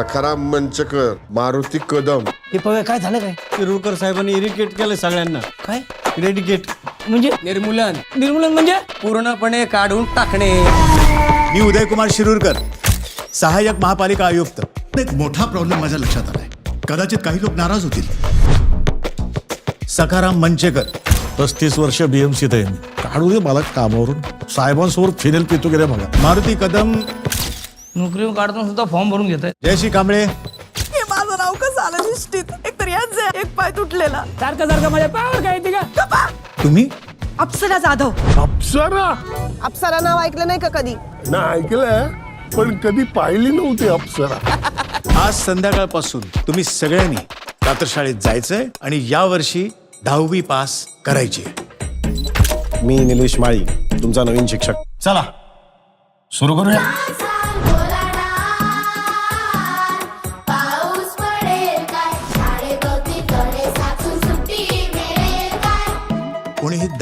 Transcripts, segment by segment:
सखाराम मंचकर मारुती कदम. हे बघा काय झालं काय? शिरूरकर साहेबांनी इरिटेट केलं सगळ्यांना. काय? इरेडिकेट म्हणजे? निर्मूलन. निर्मूलन म्हणजे? पूर्णपणे काढून टाकणे. मी उदयकुमार शिरूरकर सहाय्यक महापालिका आयुक्त. एक मोठा प्रॉब्लेम माझ्या लक्षात आलाय. कदाचित काही लोक नाराज होतील. सखाराम मंचेकर. पस्तीस वर्ष बीएमसीत आहे मी. काढू दे मला कामावरून. साहेबांसमोर फिनेल पितो गेले बघा मारुती कदम नोकरी काढताना सुद्धा फॉर्म भरून घेत जयश्री कांबळे. हे माझं नाव कसं आलं निश्चित? एक तर यांचे एक पाय तुटलेला. सारखं सारखं माझ्या पायावर काय येते का? तुम्ही? अप्सरा जाधव. अप्सरा? अप्सरा नाव ऐकलं नाही का कधी? ना ऐकलंय पण कधी पाहिली नव्हती अप्सरा. आज संध्याकाळपासून तुम्ही सगळ्यांनी प्रातशाळेत जायचंय आणि यावर्षी दहावी पास करायची मी निलेश माळी तुमचा नवीन शिक्षक. चला सुरू करूया.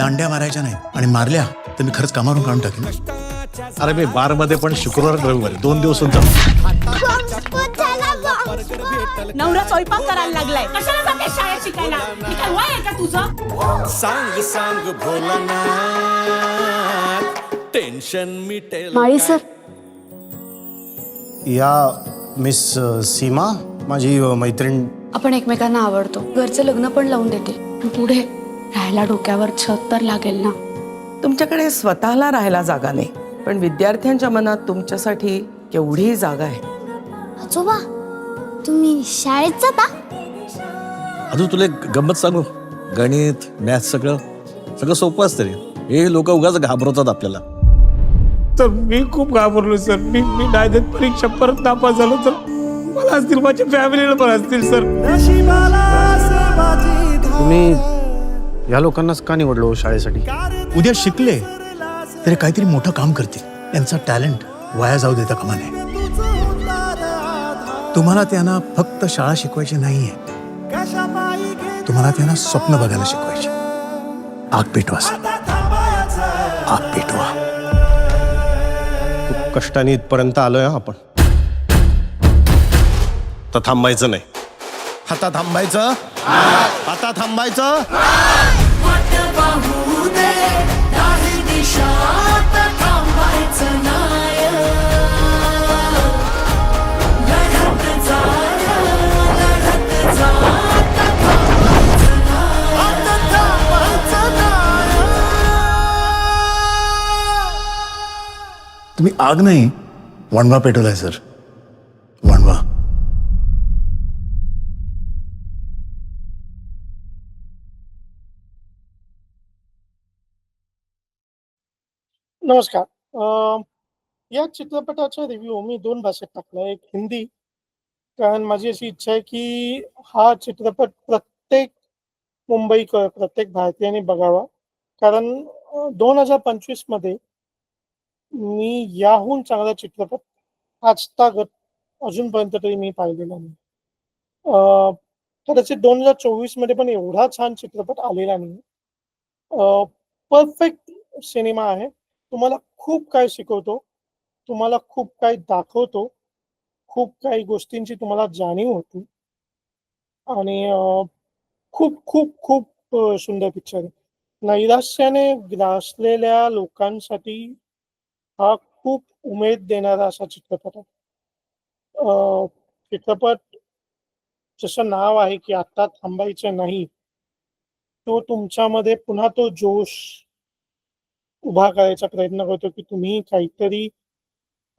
दांड्या मारायच्या नाही. आणि मारल्या तर मी खरंच कामावरून काढून टाकेन. अरे मी बारमध्ये पण शुक्रवार रविवारी दोन दिवसच जातो नवरा स्वयंपाक करायला लागलाय. कशाला जाते शाळेत शिकायला? मी काय वय आहे का तुझं? माळी सर. या मिस सीमा माझी मैत्रीण. आपण एकमेकांना आवडतो. घरचं लग्न पण लावून देते पुढे राहायला डोक्यावर छत तर लागेल ना. तुमच्याकडे स्वतःला राहायला जागा नाही पण विद्यार्थ्यांच्या मनात तुमच्यासाठी केवढी जागा आहे? आजोबा तुम्ही शाळेत जाता? अजून तुला एक गंमत सांगू? गणित मॅथ सगळं सगळं सोपं असतं रे. हे लोक उगाच घाबरवतात आपल्याला. तर मी खूप घाबरलो सर. मी मी नाही देत परीक्षा परत नापास झालो तर मला असतील माझ्या फॅमिलीला पण असतील सर. तुम्ही या लोकांनाच का निवडलो शाळेसाठी? उद्या शिकले तरी काहीतरी मोठं काम करतील. त्यांचा टॅलेंट वाया जाऊ देता कामा नये. तुम्हाला त्यांना फक्त शाळा शिकवायची नाहीये. तुम्हाला त्यांना स्वप्न बघायला शिकवायचे. आग पेटवा सर. आग पेटवा. खूप कष्टाने इथपर्यंत आलोय हं आपण. तर थांबायचं नाही. आता थांबायचं. आता थांबायचं. तुम्ही आग नाही वणवा पेटवलाय सर वणवा नमस्कार. या चित्रपटाचा रिव्ह्यू मी दोन भाषेत टाकला एक हिंदी. कारण माझी अशी इच्छा आहे की हा चित्रपट प्रत्येक मुंबईकर प्रत्येक भारतीयाने बघावा. कारण दोन हजार पंचवीसमध्ये मी याहून चांगला चित्रपट आजतागत अजूनपर्यंत तरी मी पाहिलेला नाही. कदाचित दोन हजार चोवीसमध्ये पण एवढा छान चित्रपट आलेला नाही. परफेक्ट सिनेमा आहे. तुम्हाला खूप काय शिकवतो तुम्हाला खूप काही दाखवतो खूप काही गोष्टींची तुम्हाला जाणीव होती. आणि खूप खूप खूप सुंदर पिक्चर आहे. नैराश्याने ग्रासलेल्या लोकांसाठी हा खूप उमेद देणारा असा चित्रपट आहे. चित्रपट जसं नाव आहे की आता थांबायचं नाही तो तुमच्यामध्ये पुन्हा तो जोश उभा करायचा प्रयत्न करतो की तुम्ही काहीतरी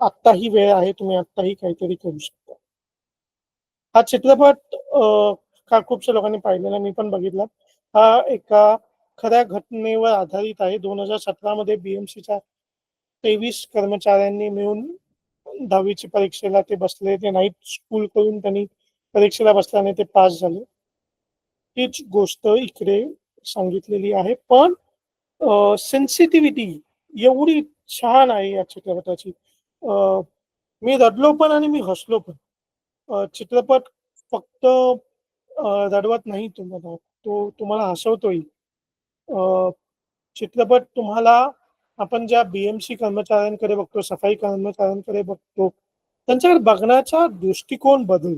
आत्ताही वेळ आहे तुम्ही आत्ताही काहीतरी करू शकता. हा चित्रपट का खूपशा लोकांनी पाहिलेला मी पण बघितला. हा एका खऱ्या घटनेवर आधारित आहे. दोन हजार सतरा मध्ये बीएमसीच्या तेवीस कर्मचाऱ्यांनी मिळून दहावीची परीक्षेला ते बसले. ते नाईट स्कूल करून त्यांनी परीक्षेला बसल्याने ते पास झाले. तीच गोष्ट इकडे सांगितलेली आहे. पण सेन्सिटिव्हिटी एवढी छान आहे या चित्रपटाची. अं, मी रडलो पण आणि मी हसलो पण. चित्रपट फक्त रडवत नाही तुम्हाला तो तुम्हाला हसवतोही. अं, चित्रपट तुम्हाला आपण ज्या बीएमसी कर्मचाऱ्यांकडे बघतो सफाई कर्मचाऱ्यांकडे बघतो त्यांच्याकडे बघण्याचा दृष्टिकोन बदल.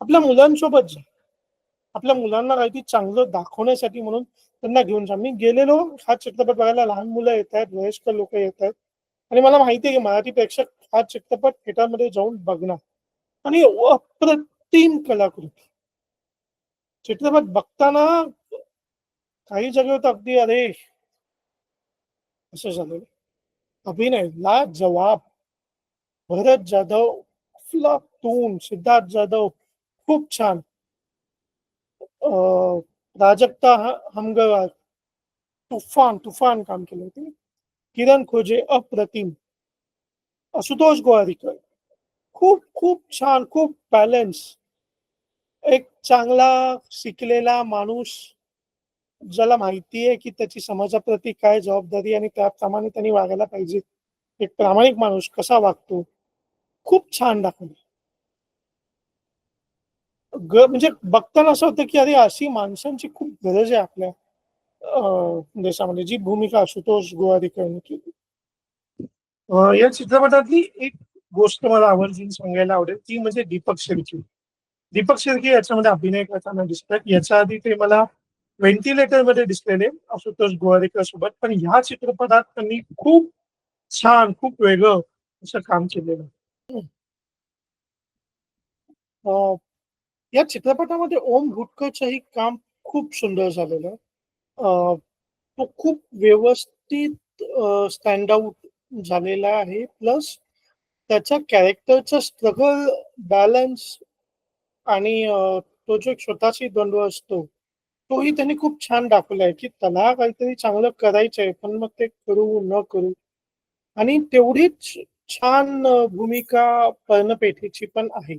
आपल्या मुलांसोबत जा. आपल्या मुलांना काहीतरी चांगलं दाखवण्यासाठी म्हणून त्यांना घेऊन जा. मी गेलेलो हा चित्रपट बघायला लहान मुलं येत आहेत वयस्क लोक येत आहेत आणि मला माहिती आहे की मराठी प्रेक्षक हा चित्रपट थिएटरमध्ये जाऊन बघणार. आणि अप्रतिम कलाकृती. चित्रपट बघताना काही जागेवर अगदी अरे! असं झालेलं अभिनय ला जवाब. भरत जाधव अफलातून सिद्धार्थ जाधव. खूप छान. अं, प्राजक्ता हमगवार तुफान तुफान काम केलं होते. किरण खोजे अप्रतिम. आशुतोष गोवारीकर. खूप खूप छान खूप बॅलन्स एक चांगला शिकलेला माणूस. ज्याला माहिती आहे की त्याची समाजाप्रती काय जबाबदारी आणि त्याप्रमाणे त्यांनी वागायला पाहिजे. एक प्रामाणिक माणूस कसा वागतो? खूप छान दाखवलं. ग म्हणजे बघताना असं होतं की अरे अशी माणसांची खूप गरज आहे आपल्या देशामध्ये. जी भूमिका आशुतोष गोवारीकरने केली. या चित्रपटातली एक गोष्ट मला आवर्जून सांगायला आवडेल. ती म्हणजे दीपक शिर्के दीपक शिर्के याच्यामध्ये अभिनय करताना दिसतात. याच्या आधी ते मला व्हेंटिलेटरमध्ये दिसलेले आशुतोष गोवारीकर सोबत. पण ह्या चित्रपटात त्यांनी खूप छान खूप वेगळं असं काम केलेलं. अं, या चित्रपटामध्ये ओम भुटकरचंही काम खूप सुंदर झालेलं तो खूप व्यवस्थित स्टँड आउट झालेला आहे. प्लस त्याच्या कॅरेक्टरचा स्ट्रगल बॅलन्स आणि तो जो स्वतःशी स्वतःची द्वंद्व असतो तोही त्यांनी खूप छान दाखवलाय की त्याला काहीतरी चांगलं करायचं आहे पण मग ते करू न करू. आणि तेवढीच छान भूमिका पर्णपेठेची पण आहे.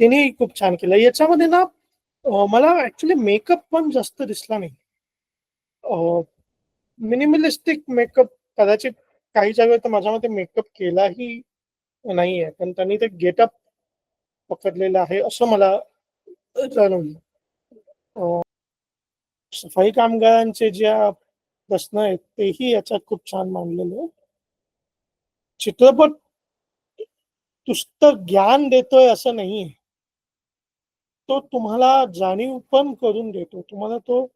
तिने खूप छान केलं. याच्यामध्ये ना मला ऍक्च्युली मेकअप पण जास्त दिसला नाही. मिनिमलिस्टिक मेकअप कदाचित काही जागेवर तर माझ्या मते मेकअप केलाही नाही आहे पण त्यांनी ते गेटअप पकडलेलं आहे असं मला जाणवलं. सफाई कामगारांचे ज्या प्रश्न आहेत तेही याच्यात खूप छान मांडलेले चित्रपट नुसतं ज्ञान देतोय असं नाहीये. तो तुम्हाला जाणीव पण करून देतो. तुम्हाला तो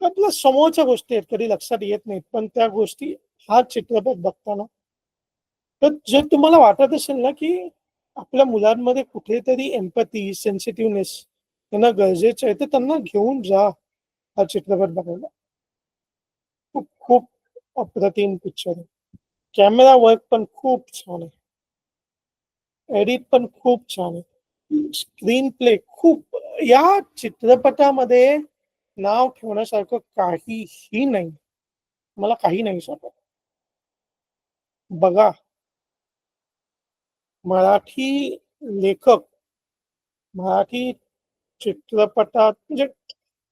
आपल्या समोरच्या गोष्टी आहेत कधी लक्षात येत नाहीत पण त्या गोष्टी हा चित्रपट बघताना. तर जर तुम्हाला वाटत असेल ना की आपल्या मुलांमध्ये कुठेतरी एम्पथी सेन्सिटिव्हनेस त्यांना गरजेचं आहे तर त्यांना घेऊन जा हा चित्रपट बघायला. खूप खूप अप्रतिम पिक्चर आहे. कॅमेरा वर्क पण खूप छान आहे. एडिट पण खूप छान आहे. स्क्रीन प्ले खूप या चित्रपटामध्ये नाव ठेवण्यासारखं काहीही नाही. मला काही नाही सांगत बघा. मराठी लेखक मराठी चित्रपटात म्हणजे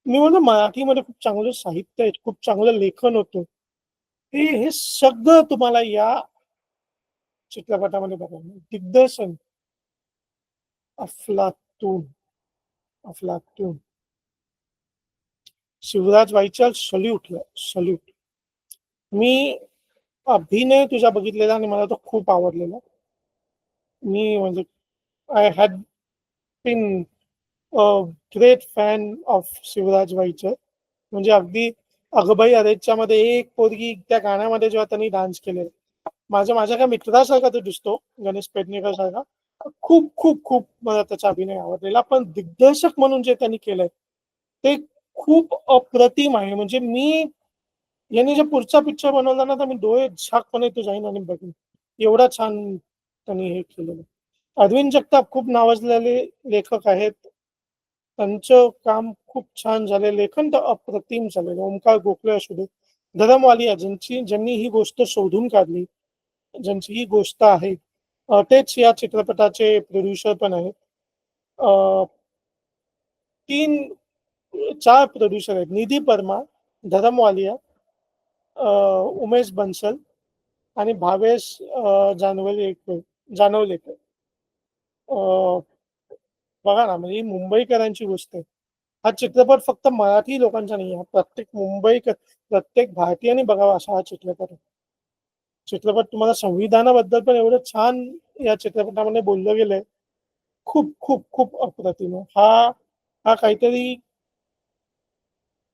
मी म्हणतो मराठीमध्ये खूप चांगलं साहित्य आहे खूप चांगलं लेखन होतं. हे हे सगळं तुम्हाला या चित्रपटामध्ये बघायला दिग्दर्शन अफलातून अफलातून. शिवराज वाईचाल सल्यूट सल्यूट मी अभिनय तुझा बघितलेला आणि मला तो खूप आवडलेला. मी म्हणजे I had been great fan of Shivraj Vaichar म्हणजे अगदी अगबाई अरेच्या मध्ये एक पोरगी त्या गाण्यामध्ये जेव्हा त्यांनी डान्स केले माझ्या माझ्या काय मित्रासारखा तो दिसतो गणेश पेडणेकर सारखा. खूप खूप खूप मला त्याचा अभिनय आवडलेला. पण दिग्दर्शक म्हणून जे त्यांनी केलंय ते खूप अप्रतिम आहे. म्हणजे मी यांनी जे पुढचा पिक्चर बनवला ना तर मी डोळे झाकपणे तो जाईन आणि बघेन. एवढा छान त्यांनी हे केलेलं. अरविंद जगताप खूप नावाजलेले लेखक आहेत. त्यांचं काम खूप छान झाले लेखन तर अप्रतिम झालेलं. ओंकार गोखले असू दे धरमवालिया ज्यांची ज्यांनी ही गोष्ट शोधून काढली ज्यांची ही गोष्ट आहे तेच या चित्रपटाचे प्रोड्युसर पण आहेत. अं, तीन चार प्रोड्युसर आहेत. निधी परमा धरमवालिया अं, उमेश बन्सल आणि भावेश अं, जानवलेकर जानवलेकर. अं, बघा ना म्हणजे ही मुंबईकरांची गोष्ट आहे. हा चित्रपट फक्त मराठी लोकांचा नाही आहे. प्रत्येक मुंबईकर प्रत्येक भारतीयाने बघावा असा हा चित्रपट आहे. चित्रपट तुम्हाला संविधानाबद्दल पण एवढं छान या चित्रपटामध्ये बोललं गेलंय. खूप खूप खूप अप्रतिम. हा हा काहीतरी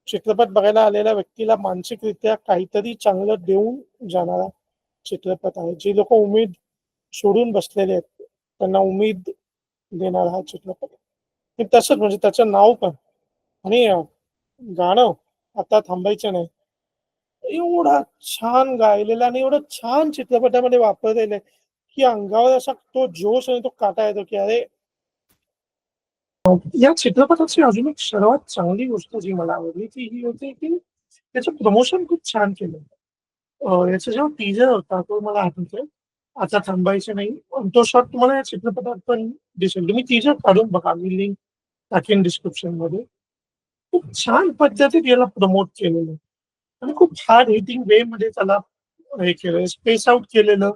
चित्रपट बघायला आलेल्या व्यक्तीला मानसिकरित्या काहीतरी चांगलं देऊन जाणारा चित्रपट आहे. जे लोक उमेद सोडून बसलेले आहेत त्यांना उमेद देणारा हा चित्रपट तसंच म्हणजे त्याचं नाव पण आणि गाणं आता थांबायचं नाही. एवढा छान गायलेला आणि एवढं छान चित्रपटामध्ये वापरलेलं आहे की अंगावर असा तो जोश आणि तो काटा येतो की अरे. या चित्रपटाची अजून एक सर्वात चांगली गोष्ट जी मला आवडली ती ही होती की त्याचं प्रमोशन खूप छान केलं. याचा जेव्हा टीजर होता तो मला आठवतोय. आता थांबायचं नाही. तो शॉट तुम्हाला या चित्रपटात पण दिसेल. तुम्ही टीजर काढून बघा. मी लिंक टाकेन डिस्क्रिप्शनमध्ये. खूप छान पद्धतीत याला प्रमोट केलेलं. आणि खूप छान हिटिंग वे मध्ये त्याला हे केलं स्पेस आउट केलेलं.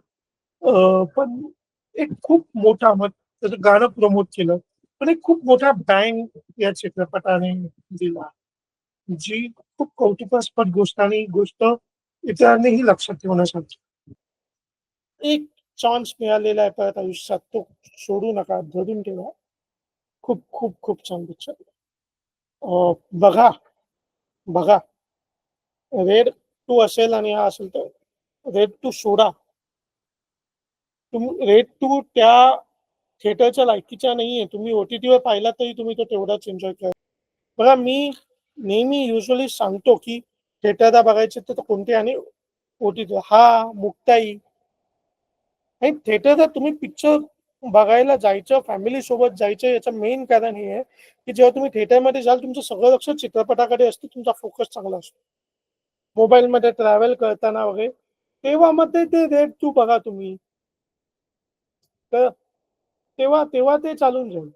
अं, पण एक खूप मोठा मग त्याचं गाणं प्रमोट केलं. पण एक खूप मोठा बँग या चित्रपटाने दिला. जी खूप कौतुकास्पद गोष्ट आणि गोष्ट इतरांनीही लक्षात ठेवण्यासाठी एक चान्स मिळालेला आहे परत आयुष्यात तो सोडू नका धरून ठेवा. खूप खूप खूप छान पिक्चर बघा बघा. रेड टू असेल आणि हा असेल तर रेड टू सोडा. तुम्ही रेड टू त्या थिएटरच्या लायकीच्या नाहीये. तुम्ही ओटीटीवर वर पाहिला तरी तुम्ही तो तेवढाच एन्जॉय करा. बघा मी नेहमी युजली सांगतो की थिएटरला बघायचे तर कोणते आणि ओटीटी हा मुक्ताई. आणि थिएटरला तुम्ही पिक्चर बघायला जायचं फॅमिली सोबत जायचं याचं मेन कारण हे आहे की जेव्हा तुम्ही थिएटरमध्ये जाल तुमचं सगळं लक्ष चित्रपटाकडे असतं तुमचा फोकस चांगला असतो. मोबाईलमध्ये ट्रॅव्हल करताना वगैरे तेव्हा मध्ये ते रेट तू बघा तुम्ही. तर तेव्हा तेव्हा ते चालून जाईल.